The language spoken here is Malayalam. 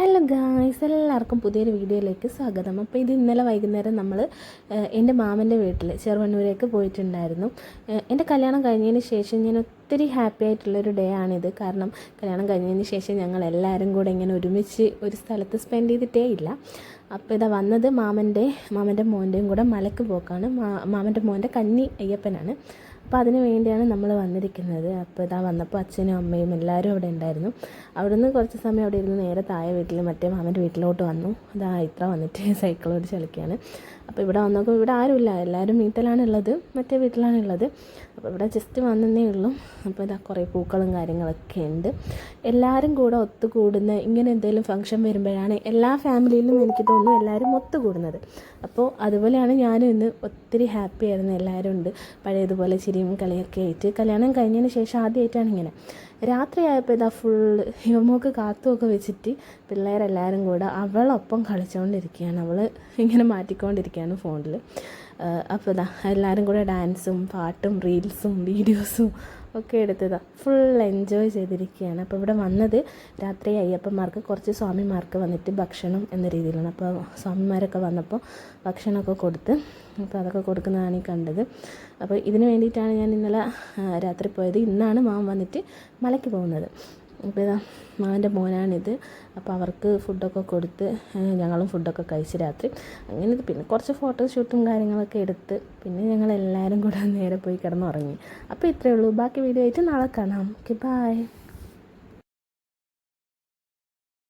ഹലോ ഗായ്സ് എല്ലാവർക്കും പുതിയൊരു വീഡിയോയിലേക്ക് സ്വാഗതം. അപ്പോൾ ഇത് ഇന്നലെ വൈകുന്നേരം നമ്മൾ എന്റെ മാമന്റെ വീട്ടിൽ ചെറുവണ്ണൂരേക്ക് പോയിട്ടുണ്ടായിരുന്നു. എന്റെ കല്യാണം കഴിഞ്ഞതിന് ശേഷം ഞാൻ ഒത്തിരി ഹാപ്പി ആയിട്ടുള്ളൊരു ഡേ ആണിത്. കാരണം കല്യാണം കഴിഞ്ഞതിന് ശേഷം ഞങ്ങൾ എല്ലാവരും കൂടെ ഇങ്ങനെ ഒരുമിച്ച് ഒരു സ്ഥലത്ത് സ്പെൻഡ് ചെയ്തിട്ടേ ഇല്ല. അപ്പോൾ ഇതാ വന്നത് മാമന്റെ മാമന്റെ മോന്റെയും കൂടെ മലക്ക് പോക്കാണ്. മാമന്റെ മോന്റെ കന്നി അയ്യപ്പനാണ്. അപ്പോൾ അതിന് വേണ്ടിയാണ് നമ്മൾ വന്നിരിക്കുന്നത്. അപ്പോൾ ഇതാ വന്നപ്പോൾ അച്ഛനും അമ്മയും എല്ലാവരും അവിടെ ഉണ്ടായിരുന്നു. അവിടെ നിന്ന് കുറച്ച് സമയം അവിടെ ഇരുന്ന് നേരെ താഴെ വീട്ടിൽ മറ്റേ മാമന്റെ വീട്ടിലോട്ട് വന്നു. ഇതാ ഇത്ര വന്നിട്ട് സൈക്കിൾ ഓടിച്ച് കളിക്കുകയാണ് അപ്പോൾ ഇവിടെ വന്നപ്പോൾ ഇവിടെ ആരുമില്ല. എല്ലാവരും വീട്ടിലാണ് ഉള്ളത് മറ്റേ വീട്ടിലാണ് ഉള്ളത് അപ്പോൾ ഇവിടെ ജസ്റ്റ് വന്നതേ ഉള്ളൂ. അപ്പോൾ ഇതാ കുറേ പൂക്കളും കാര്യങ്ങളൊക്കെ ഉണ്ട്. എല്ലാവരും കൂടെ ഒത്തുകൂടുന്ന ഇങ്ങനെ എന്തെങ്കിലും ഫംഗ്ഷൻ വരുമ്പോഴാണ് എല്ലാ ഫാമിലിയിലും എനിക്ക് തോന്നുന്നു എല്ലാവരും ഒത്തുകൂടുന്നത്. അപ്പോൾ അതുപോലെയാണ് ഞാനും ഇന്ന് ഒത്തിരി ഹാപ്പി ആയിരുന്നു എല്ലാവരും ഉണ്ട്. പഴയതുപോലെ ചിരിയും കളിയൊക്കെ ആയിട്ട് കല്യാണം കഴിഞ്ഞതിന് ശേഷം ആദ്യമായിട്ടാണ് ഇങ്ങനെ. രാത്രിയായപ്പോൾ ഇതാ ഫുൾ യുവമോക്ക് കാത്തുമൊക്കെ വെച്ചിട്ട് പിള്ളേരെല്ലാവരും കൂടെ അവളൊപ്പം കളിച്ചുകൊണ്ടിരിക്കുകയാണ് അവൾ ഇങ്ങനെ മാറ്റിക്കൊണ്ടിരിക്കുകയാണ് ഫോണിൽ അപ്പോൾ ഇതാ എല്ലാവരും കൂടെ ഡാൻസും പാട്ടും റീൽസും വീഡിയോസും ഒക്കെ എടുത്തതാണ് ഫുൾ എൻജോയ് ചെയ്തിരിക്കുകയാണ്. അപ്പോൾ ഇവിടെ വന്നത് രാത്രി അയ്യപ്പന്മാർക്ക് കുറച്ച് സ്വാമിമാർക്ക് വന്നിട്ട് ഭക്ഷണം എന്ന രീതിയിലാണ്. അപ്പോൾ സ്വാമിമാരൊക്കെ വന്നപ്പോൾ ഭക്ഷണമൊക്കെ കൊടുത്ത് അപ്പോൾ അതൊക്കെ കൊടുക്കുന്നതാണ് ഈ കണ്ടത്. അപ്പോൾ ഇതിന് വേണ്ടിയിട്ടാണ് ഞാൻ ഇന്നലെ രാത്രി പോയത്. ഇന്നാണ് മാം വന്നിട്ട് മലയ്ക്ക് പോകുന്നത്. അപ്പോൾ ഇതാ മാവന്റെ മോനാണിത്. അപ്പോൾ അവർക്ക് ഫുഡൊക്കെ കൊടുത്ത് ഞങ്ങളും ഫുഡൊക്കെ കഴിച്ച് രാത്രി. അങ്ങനെ പിന്നെ കുറച്ച് ഫോട്ടോഷൂട്ടും കാര്യങ്ങളൊക്കെ എടുത്ത് പിന്നെ ഞങ്ങൾ എല്ലാവരും കൂടെ നേരെ പോയി കിടന്നുറങ്ങി. അപ്പോൾ ഇത്രയേ ഉള്ളൂ. ബാക്കി വീഡിയോ ആയിട്ട് നാളെ കാണാം. Okay bye